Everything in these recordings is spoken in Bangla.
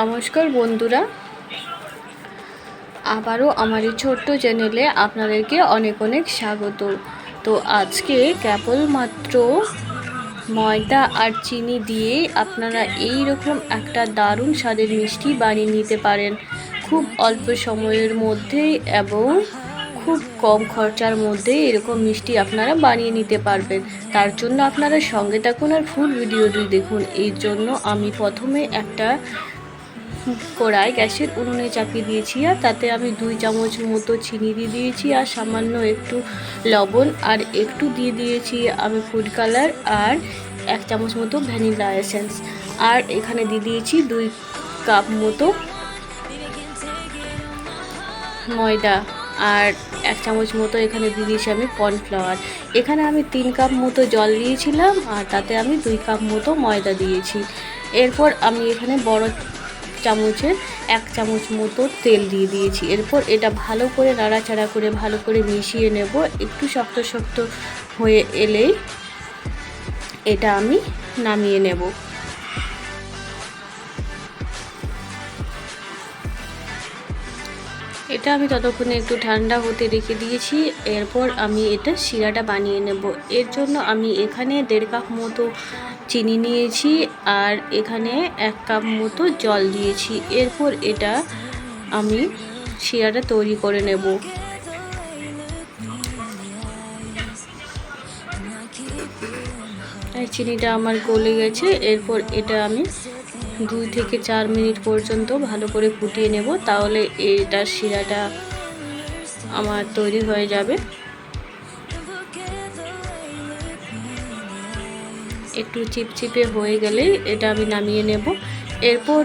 নমস্কার বন্ধুরা। আবারও আমার এই ছোট্ট চ্যানেলে আপনাদেরকে অনেক অনেক স্বাগত। তো আজকে কেবলমাত্র ময়দা আর চিনি দিয়ে আপনারা এই রকম একটা দারুণ স্বাদের মিষ্টি বানিয়ে নিতে পারেন। খুব অল্প সময়ের মধ্যেই এবং খুব কম খরচার মধ্যে এরকম মিষ্টি আপনারা বানিয়ে নিতে পারবেন। তার জন্য আপনারা সঙ্গে থাকুন আর ফুল ভিডিওটি দেখুন। এই জন্য আমি প্রথমে একটা কড়াই গ্যাসের উনুনে চাপিয়ে দিয়েছি আর তাতে আমি দুই চামচ মতো চিনি দিয়ে দিয়েছি আর সামান্য একটু লবণ আর একটু দিয়ে দিয়েছি আমি ফুড কালার আর এক চামচ মতো ভ্যানিলা এসেন্স। আর এখানে দিয়ে দিয়েছি দুই কাপ মতো ময়দা আর এক চামচ মতো এখানে দিয়ে দিয়েছি আমি কর্নফ্লাওয়ার। এখানে আমি তিন কাপ মতো জল দিয়েছিলাম আর তাতে আমি দুই কাপ মতো ময়দা দিয়েছি। এরপর আমি এখানে বড় চামচের এক চামচ মতো তেল দিয়ে দিয়েছি। এরপর এটা ভালো করে নাড়াচাড়া করে, ভালো করে মিশিয়ে নেব। একটু শক্ত শক্ত হয়ে এলেই এটা আমি নামিয়ে নেব। এটা আমি ততক্ষণে একটু ঠান্ডা হতে রেখে দিয়েছি। এরপর আমি এটা শিরাটা বানিয়ে নেব। এর জন্য আমি এখানে দেড় কাপ মতো চিনি নিয়েছি আর এখানে এক কাপ মতো জল দিয়েছি। এরপর এটা আমি শিরাটা তৈরি করে নেব। চিনিটা আমার গলে গেছে। এরপর এটা আমি দুই থেকে চার মিনিট পর্যন্ত ভালো করে ফুটিয়ে নেব, তাহলে এটার শিরাটা আমার তৈরি হয়ে যাবে। একটু চিপচিপে হয়ে গেলে এটা আমি নামিয়ে নেব। এরপর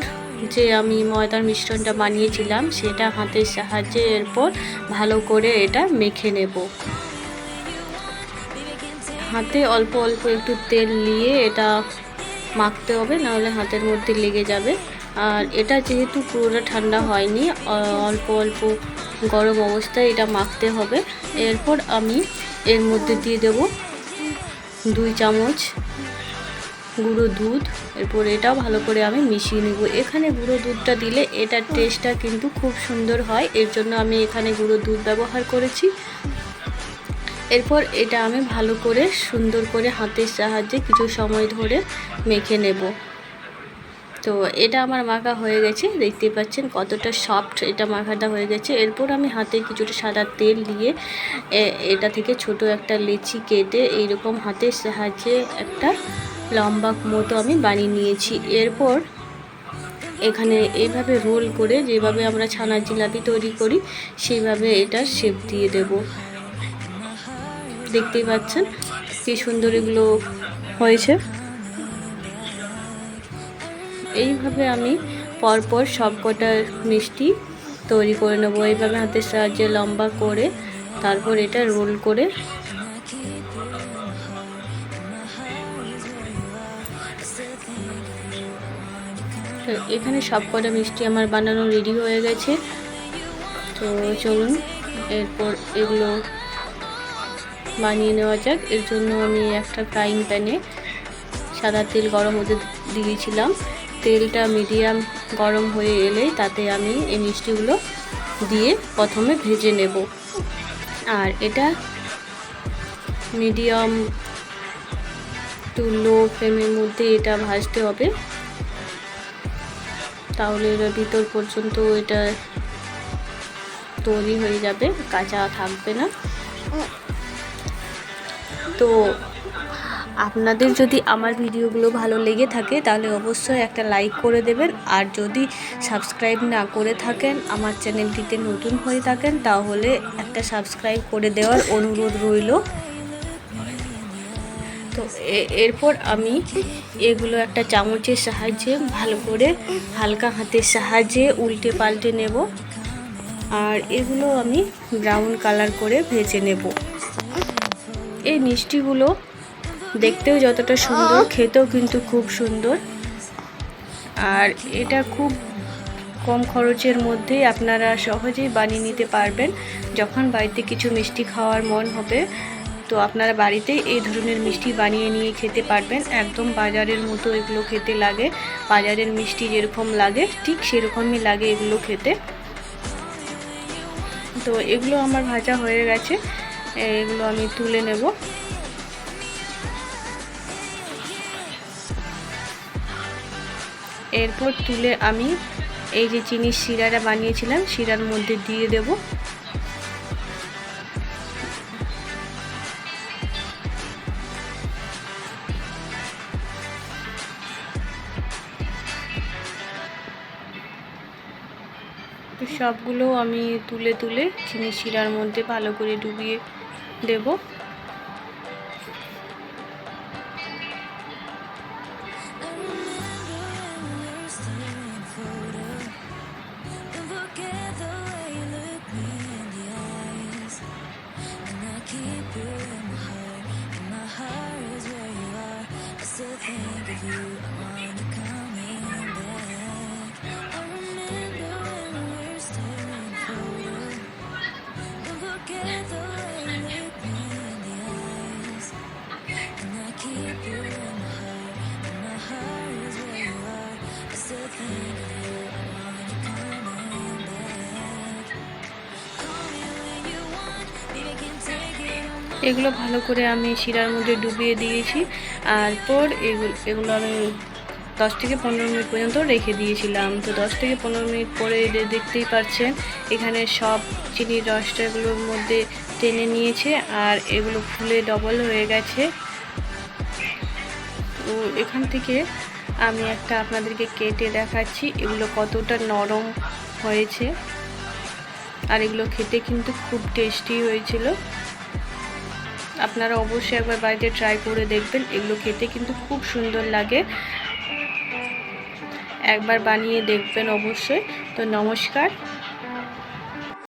যে আমি ময়দার মিশ্রণটা বানিয়েছিলাম, সেটা হাতের সাহায্যে এরপর ভালো করে এটা মেখে নেব। হাতে অল্প অল্প একটু তেল নিয়ে এটা মাখতে হবে, নাহলে হাতের মধ্যে লেগে যাবে। আর এটা যেহেতু পুরোটা ঠান্ডা হয়নি অল্প অল্প গরম অবস্থায় এটা মাখতে হবে। এরপর আমি এর মধ্যে দিয়ে দেব দুই চামচ গুঁড়ো দুধ। এরপর এটাও ভালো করে আমি মিশিয়ে নেব। এখানে গুঁড়ো দুধটা দিলে এটার টেস্টটা কিন্তু খুব সুন্দর হয়। এর জন্য আমি এখানে গুঁড়ো দুধ ব্যবহার করেছি। এরপর এটা আমি ভালো করে সুন্দর করে হাতের সাহায্যে কিছু সময় ধরে মেখে নেব। তো এটা আমার মাখা হয়ে গেছে দেখতে পাচ্ছেন কতটা সফট এটা মাখাটা হয়ে গেছে। এরপর আমি হাতে কিছুটা সাদা তেল দিয়ে এটা থেকে ছোট একটা লেচি কেটে এইরকম হাতের সাহায্যে একটা লম্বা মতো আমি বানিয়ে নিয়েছি। এরপর এখানে এইভাবে রোল করে যেভাবে আমরা ছানার জিলাপি তৈরি করি, সেইভাবে এটা শেপ দিয়ে দেব। দেখতেই পাচ্ছেন কি সুন্দর এগুলো হয়েছে। এইভাবে আমি পরপর সবকটা মিষ্টি তৈরি করে নেব। এইভাবে হাতের সাহায্যে লম্বা করে তারপর এটা রোল করে এখানে সব কটা মিষ্টি আমার বানানো রেডি হয়ে গেছে। তো চলুন, এরপর এগুলো বানিয়ে নেওয়া যাক। এর জন্য আমি একটা ফ্রাইং প্যানে সাদা তেল গরম হতে দিয়েছিলাম। তেলটা মিডিয়াম গরম হয়ে এলে তাতে আমি এই মিষ্টিগুলো দিয়ে প্রথমে ভেজে নেব। আর এটা মিডিয়াম টু লো ফ্লেমের মধ্যে এটা ভাজতে হবে। তাহলে এর ভিতর পর্যন্ত এটা তৈরি হয়ে যাবে, কাঁচা থাকবে না। তো আপনাদের যদি আমার ভিডিওগুলো ভালো লেগে থাকে, তাহলে অবশ্যই একটা লাইক করে দেবেন। আর যদি সাবস্ক্রাইব না করে থাকেন, আমার চ্যানেলটিতে নতুন হয়ে থাকেন, তাহলে একটা সাবস্ক্রাইব করে দেওয়ার অনুরোধ রইল। তো এরপর আমি এগুলো একটা চামচের সাহায্যে ভালো করে হালকা হাতের সাহায্যে উল্টে পাল্টে নেব। আর এগুলো আমি ব্রাউন কালার করে ভেজে নেব। এই মিষ্টিগুলো দেখতেও যতটা সুন্দর, খেতেও কিন্তু খুব সুন্দর। আর এটা খুব কম খরচের মধ্যেই আপনারা সহজেই বানিয়ে নিতে পারবেন। যখন বাড়িতে কিছু মিষ্টি খাওয়ার মন হবে, তো আপনারা বাড়িতেই এই ধরনের মিষ্টি বানিয়ে নিয়ে খেতে পারবেন। একদম বাজারের মতো এগুলো খেতে লাগে। বাজারের মিষ্টি যেরকম লাগে, ঠিক সেরকমই লাগে এগুলো খেতে। তো এগুলো আমার ভাজা হয়ে গেছে। এগুলো আমি তুলে নেব। এরপর তুলে আমি এই যে চিনির শিরাটা বানিয়েছিলাম, শিরার মধ্যে দিয়ে দেব। সবগুলো আমি তুলে তুলে চিনি শিরার মধ্যে ভালো করে ডুবিয়ে দেব। এগুলো ভালো করে আমি শিরার মধ্যে ডুবিয়ে দিয়েছি, আর পর এগুলো এগুলো আমি দশ থেকে পনেরো মিনিট পর্যন্ত রেখে দিয়েছিলাম। তো দশ থেকে পনেরো মিনিট পরে দেখতেই পাচ্ছেন এখানে সব চিনির রসটা এগুলোর মধ্যে টেনে নিয়েছে, আর এগুলো ফুলে ডবল হয়ে গেছে। তো এখান থেকে আমি একটা আপনাদেরকে কেটে দেখাচ্ছি, এগুলো কতটা নরম হয়েছে। আর এগুলো খেতে কিন্তু খুব টেস্টি হয়েছিল। আপনারা অবশ্যই একবার বাড়িতে ট্রাই করে দেখবেন, এগুলো খেতে কিন্তু খুব সুন্দর লাগে। একবার বানিয়ে দেখবেন অবশ্যই। তো নমস্কার।